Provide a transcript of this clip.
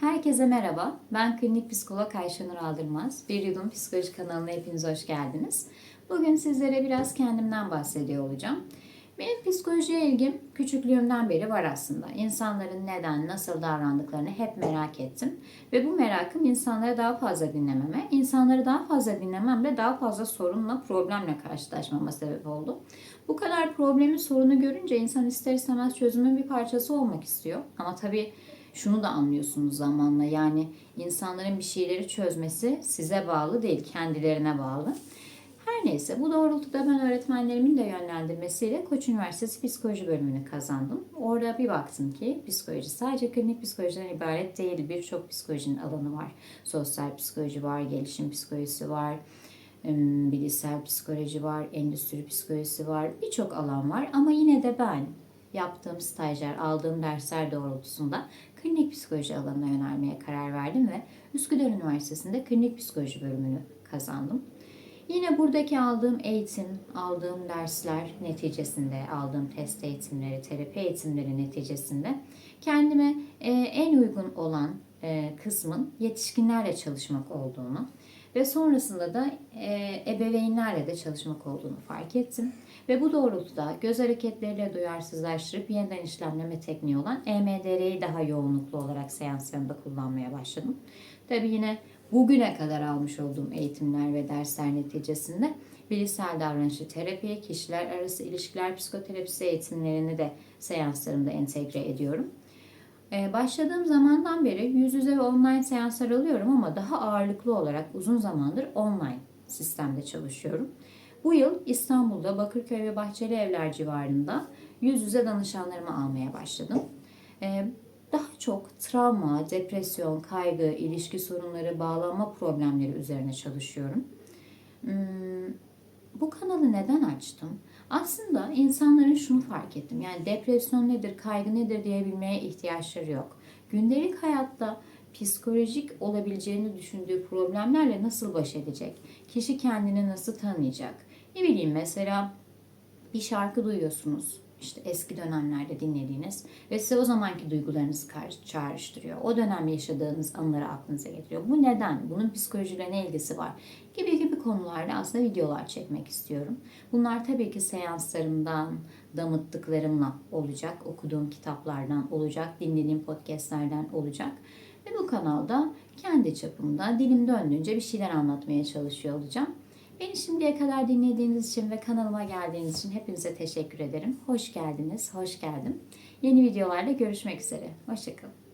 Herkese merhaba. Ben klinik psikolog Ayşenur Aldırmaz. Bir Yudum Psikoloji kanalına hepiniz hoş geldiniz. Bugün sizlere biraz kendimden bahsediyor olacağım. Benim psikolojiye ilgim küçüklüğümden beri var aslında. İnsanların neden, nasıl davrandıklarını hep merak ettim. Ve bu merakım insanları daha fazla dinlememe, insanları daha fazla dinlememle daha fazla sorunla, problemle karşılaşmama sebep oldu. Bu kadar problemi, sorunu görünce insan ister istemez çözümün bir parçası olmak istiyor. Ama tabii şunu da anlıyorsunuz zamanla. Yani insanların bir şeyleri çözmesi size bağlı değil, kendilerine bağlı. Her neyse bu doğrultuda ben öğretmenlerimin de yönlendirmesiyle Koç Üniversitesi Psikoloji bölümünü kazandım. Orada bir baktım ki psikoloji sadece klinik psikolojiden ibaret değil. Birçok psikolojinin alanı var. Sosyal psikoloji var, gelişim psikolojisi var, bilişsel psikoloji var, endüstri psikolojisi var. Birçok alan var ama yine de ben yaptığım stajyer, aldığım dersler doğrultusunda klinik psikoloji alanına yönelmeye karar verdim ve Üsküdar Üniversitesi'nde klinik psikoloji bölümünü kazandım. Yine buradaki aldığım eğitim, aldığım dersler neticesinde, aldığım test eğitimleri, terapi eğitimleri neticesinde kendime e, en uygun olan e, kısmın yetişkinlerle çalışmak olduğunu ve sonrasında da e, ebeveynlerle de çalışmak olduğunu fark ettim. Ve bu doğrultuda göz hareketleriyle duyarsızlaştırıp yeniden işlemleme tekniği olan EMDR'yi daha yoğunluklu olarak seanslarımda kullanmaya başladım. Tabii yine bugüne kadar almış olduğum eğitimler ve dersler neticesinde bilişsel davranışçı terapi, kişiler arası ilişkiler psikoterapisi eğitimlerini de seanslarımda entegre ediyorum. Ee, başladığım zamandan beri yüz yüze ve online seanslar alıyorum ama daha ağırlıklı olarak uzun zamandır online sistemde çalışıyorum. Bu yıl İstanbul'da Bakırköy ve Bahçeli Evler civarında yüz yüze danışanlarımı almaya başladım. Ee, daha çok travma, depresyon, kaygı, ilişki sorunları, bağlanma problemleri üzerine çalışıyorum. Hmm, bu kanalı neden açtım? Aslında insanların şunu fark ettim. Yani depresyon nedir, kaygı nedir diyebilmeye ihtiyaçları yok. Gündelik hayatta psikolojik olabileceğini düşündüğü problemlerle nasıl baş edecek? Kişi kendini nasıl tanıyacak? Ne bileyim mesela bir şarkı duyuyorsunuz işte eski dönemlerde dinlediğiniz ve size o zamanki duygularınızı çağrıştırıyor. O dönem yaşadığınız anıları aklınıza getiriyor. Bu neden? Bunun psikolojiyle ne ilgisi var? Gibi gibi konularda aslında videolar çekmek istiyorum. Bunlar tabii ki seanslarımdan, damıttıklarımla olacak, okuduğum kitaplardan olacak, dinlediğim podcastlerden olacak. Ve bu kanalda kendi çapımda dilim döndüğünce bir şeyler anlatmaya çalışıyor olacağım. Beni şimdiye kadar dinlediğiniz için ve kanalıma geldiğiniz için hepinize teşekkür ederim. Hoş geldiniz, hoş geldim. Yeni videolarda görüşmek üzere. Hoşçakalın.